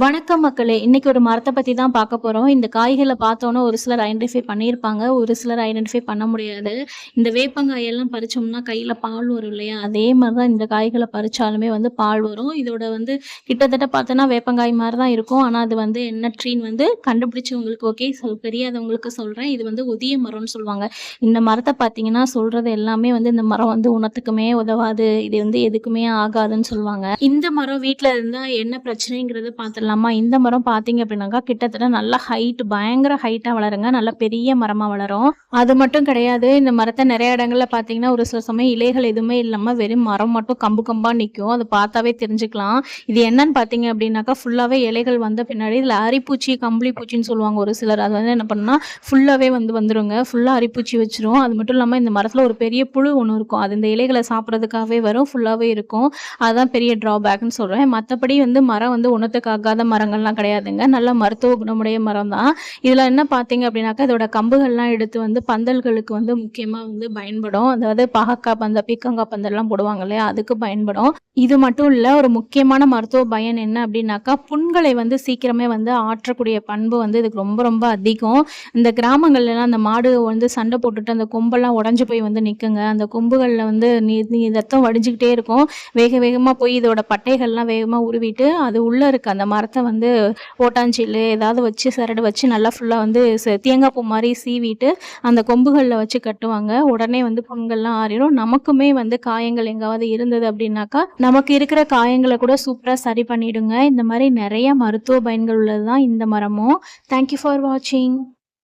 வணக்கம் மக்களே. இன்னைக்கு ஒரு மரத்தை பற்றி தான் பார்க்க போகிறோம் இந்த காய்களை பார்த்தோன்னே ஒரு சிலர் ஐடென்டிஃபை பண்ணியிருப்பாங்க. ஒரு சிலர் ஐடென்டிஃபை பண்ண முடியாது. இந்த வேப்பங்காயெல்லாம் பறிச்சோம்னா கையில் பால் வரும் இல்லையா? அதே மாதிரி தான் இந்த காய்களை பறிச்சாலுமே வந்து பால் வரும். இதோட வந்து கிட்டத்தட்ட பார்த்தோன்னா வேப்பங்காய் மாதிரி தான் இருக்கும். ஆனால் அது வந்து என்ன ட்ரீன் வந்து கண்டுபிடிச்சவங்களுக்கு ஓகே சொல் தெரியாதவங்களுக்கு சொல்கிறேன் இது வந்து ஒதிய மரம்னு சொல்லுவாங்க. இந்த மரத்தை பார்த்தீங்கன்னா சொல்கிறது எல்லாமே வந்து இந்த மரம் வந்து உணத்துக்குமே உதவாது. இது வந்து எதுக்குமே ஆகாதுன்னு சொல்லுவாங்க. இந்த மரம் வீட்டில் இருந்தால் என்ன பிரச்சனைங்கிறது பார்த்துடலாமா இந்த மரம் பார்த்தீங்க அப்படின்னாக்கா கிட்டத்தட்ட நல்ல ஹைட் பயங்கர ஹைட்டாக வளருங்க. நல்ல பெரிய மரமாக வளரும். அது மட்டும் கிடையாது இந்த மரத்தை நிறைய இடங்களில் பார்த்தீங்கன்னா ஒரு சில சமயம் இலைகள் எதுவுமே இல்லாமல் வெறும் மரம் மட்டும் கம்பு கம்பாக நிற்கும் அதை பார்த்தாவே தெரிஞ்சுக்கலாம். இது என்னன்னு பார்த்தீங்க அப்படின்னாக்கா ஃபுல்லாகவே இலைகள் வந்த பின்னாடி இதில் அரிப்பூச்சி கம்பளி பூச்சின்னு சொல்லுவாங்க ஒரு சிலர். அது வந்து என்ன பண்ணுன்னா ஃபுல்லாகவே வந்து வந்துருங்க. ஃபுல்லாக அரிப்பூச்சி வச்சிரும். அது மட்டும் இல்லாமல் இந்த மரத்தில் ஒரு பெரிய புழு ஒன்று இருக்கும். அது இந்த இலைகளை சாப்பிட்றதுக்காகவே வரும். ஃபுல்லாகவே இருக்கும். அதுதான் பெரிய ட்ராபேக்னு சொல்கிறேன் மற்றபடி வந்து மரம் வந்து உணத்துக்காகாத மரங்கள்லாம் கிடையாதுங்க. நல்ல மருத்துவ குணமுடைய மரம் தான் இதில் என்ன பார்த்தீங்க அப்படின்னாக்கா இதோட கம்புகள்லாம் எடுத்து வந்து பந்தல்களுக்கு வந்து முக்கியமாக வந்து பயன்படும். அதாவது பாகக்காய் பந்தல் பீக்கங்காய் பந்தல்லாம் போடுவாங்க இல்லையா? அதுக்கு பயன்படும். இது மட்டும் இல்லை ஒரு முக்கியமான மருத்துவ பயன் என்ன அப்படின்னாக்கா புண்களை வந்து சீக்கிரமே வந்து ஆற்றக்கூடிய பண்பு வந்து இதுக்கு ரொம்ப ரொம்ப அதிகம். இந்த கிராமங்கள்லாம் அந்த மாடு வந்து சண்டை போட்டுட்டு அந்த கொம்பெல்லாம் உடஞ்சி போய் வந்து நிற்குங்க அந்த கொம்புகளில் வந்து நீ ரத்தம் வடிஞ்சிக்கிட்டே இருக்கும். வேக வேகமாக போய் இதோட பட்டைகள்லாம் வேகமாக உருவிட்டு அது உள்ளே இருக்க அந்த மரத்தை வந்து ஓட்டாஞ்சில் ஏதாவது வச்சு சரடு வச்சு நல்லா ஃபுல்லாக வந்து தேங்காய் பூ மாதிரி சீவிட்டு அந்த கொம்புகளில் வச்சு கட்டுவாங்க. உடனே வந்து பொங்கல்லாம் ஆறிடும் நமக்குமே வந்து காயங்கள் எங்காவது இருந்தது அப்படின்னாக்கா நமக்கு இருக்கிற காயங்களை கூட சூப்பராக சரி பண்ணிடுங்க. இந்த மாதிரி நிறைய மருத்துவ பயன்கள் உள்ளது தான் இந்த மரமும். தேங்க்யூ ஃபார் வாட்சிங்